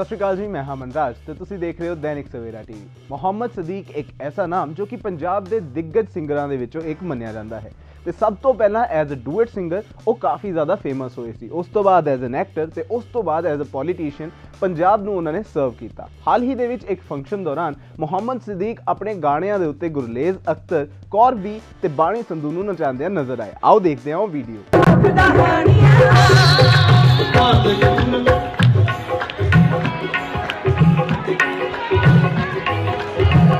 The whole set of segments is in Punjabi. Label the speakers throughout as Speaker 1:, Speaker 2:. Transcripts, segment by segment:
Speaker 1: ਸਤਿ ਸ਼੍ਰੀ ਅਕਾਲ ਜੀ, ਮੈਂ ਹਾਂ ਮਨਰਾਜ ਤੇ ਤੁਸੀਂ ਦੇਖ ਰਹੇ ਹੋ ਦੈਨਿਕ ਸਵੇਰਾ ਟੀਵੀ। ਮੁਹੰਮਦ ਸਦੀਕ ਇੱਕ ਐਸਾ ਨਾਮ ਜੋ ਕਿ ਪੰਜਾਬ ਦੇ ਦਿੱਗਜ ਸਿੰਗਰਾਂ ਦੇ ਵਿੱਚੋਂ ਇੱਕ ਮੰਨਿਆ ਜਾਂਦਾ ਹੈ ਤੇ ਸਭ ਤੋਂ ਪਹਿਲਾਂ ਐਜ਼ ਅ ਡੂਇਟ ਸਿੰਗਰ ਉਹ ਕਾਫੀ ਜ਼ਿਆਦਾ ਫੇਮਸ ਹੋਏ ਸੀ। ਉਸ ਤੋਂ ਬਾਅਦ ਐਜ਼ ਐਨ ਐਕਟਰ ਤੇ ਉਸ ਤੋਂ ਬਾਅਦ ਐਜ਼ ਅ ਪੋਲੀਟੀਸ਼ੀਅਨ ਪੰਜਾਬ ਨੂੰ ਉਹਨਾਂ ਨੇ ਸਰਵ ਕੀਤਾ। ਹਾਲ ਹੀ ਦੇ ਵਿੱਚ ਇੱਕ ਫੰਕਸ਼ਨ ਦੌਰਾਨ ਮੁਹੰਮਦ ਸਦੀਕ ਆਪਣੇ ਗਾਣਿਆਂ ਦੇ ਉੱਤੇ ਗੁਰਲੇਜ਼ ਅਖਤਰ, ਕੌਰ ਬੀ ਤੇ ਬਾਣੀ ਸੰਧੂ ਨੂੰ ਨਚਾਉਂਦਿਆਂ ਨਜ਼ਰ ਆਏ। ਆਓ ਦੇਖਦੇ ਹਾਂ ਉਹ ਵੀਡੀਓ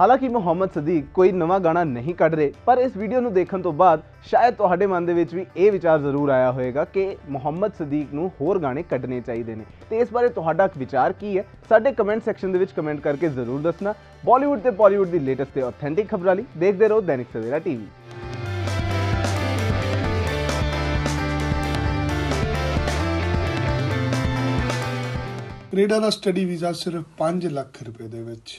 Speaker 1: ਹਾਲਾਂਕਿ ਮੁਹੰਮਦ ਸਦੀਕ ਕੋਈ ਨਵਾਂ ਗਾਣਾ ਨਹੀਂ ਕੱਢ ਰਹੇ, ਪਰ ਇਸ ਵੀਡੀਓ ਨੂੰ ਦੇਖਣ ਤੋਂ ਬਾਅਦ ਸ਼ਾਇਦ ਤੁਹਾਡੇ ਮਨ ਦੇ ਵਿੱਚ ਵੀ ਇਹ ਵਿਚਾਰ ਜ਼ਰੂਰ ਆਇਆ ਹੋਵੇਗਾ ਕਿ ਮੁਹੰਮਦ ਸਦੀਕ ਨੂੰ ਹੋਰ ਗਾਣੇ ਕੱਢਣੇ ਚਾਹੀਦੇ ਨੇ। ਤੇ ਇਸ ਬਾਰੇ ਤੁਹਾਡਾ ਵਿਚਾਰ ਕੀ ਹੈ? ਸਾਡੇ ਕਮੈਂਟ ਸੈਕਸ਼ਨ ਦੇ ਵਿੱਚ ਕਮੈਂਟ ਕਰਕੇ ਜ਼ਰੂਰ ਦੱਸਣਾ। ਬਾਲੀਵੁੱਡ ਤੇ ਪਾਲੀਵੁੱਡ ਦੀ ਲੇਟੈਸਟ ਤੇ ਆਥੈਂਟਿਕ ਖਬਰਾਂ ਲਈ ਦੇਖਦੇ ਰਹੋ ਦੈਨਿਕ ਸਵੇਰਾ ਟੀਵੀ।
Speaker 2: ਕੈਨੇਡਾ ਦਾ ਸਟੱਡੀ ਵੀਜ਼ਾ ਸਿਰਫ 5 ਲੱਖ ਰੁਪਏ ਦੇ ਵਿੱਚ।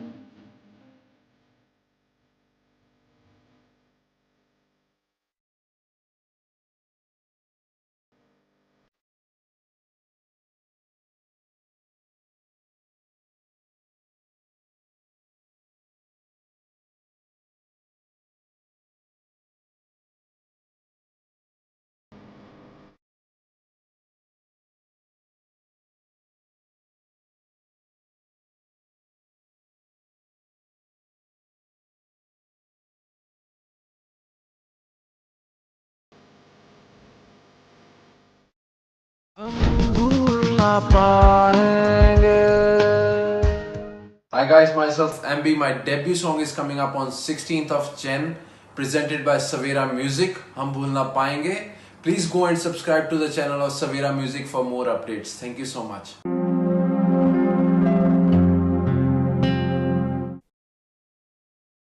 Speaker 3: Hi guys, myself MB. My debut song is coming up on 16th of Jan, presented by Savera Music. हम भूल ना पाएंगे. Please go and subscribe to the channel of Savera Music for more updates. Thank you so much.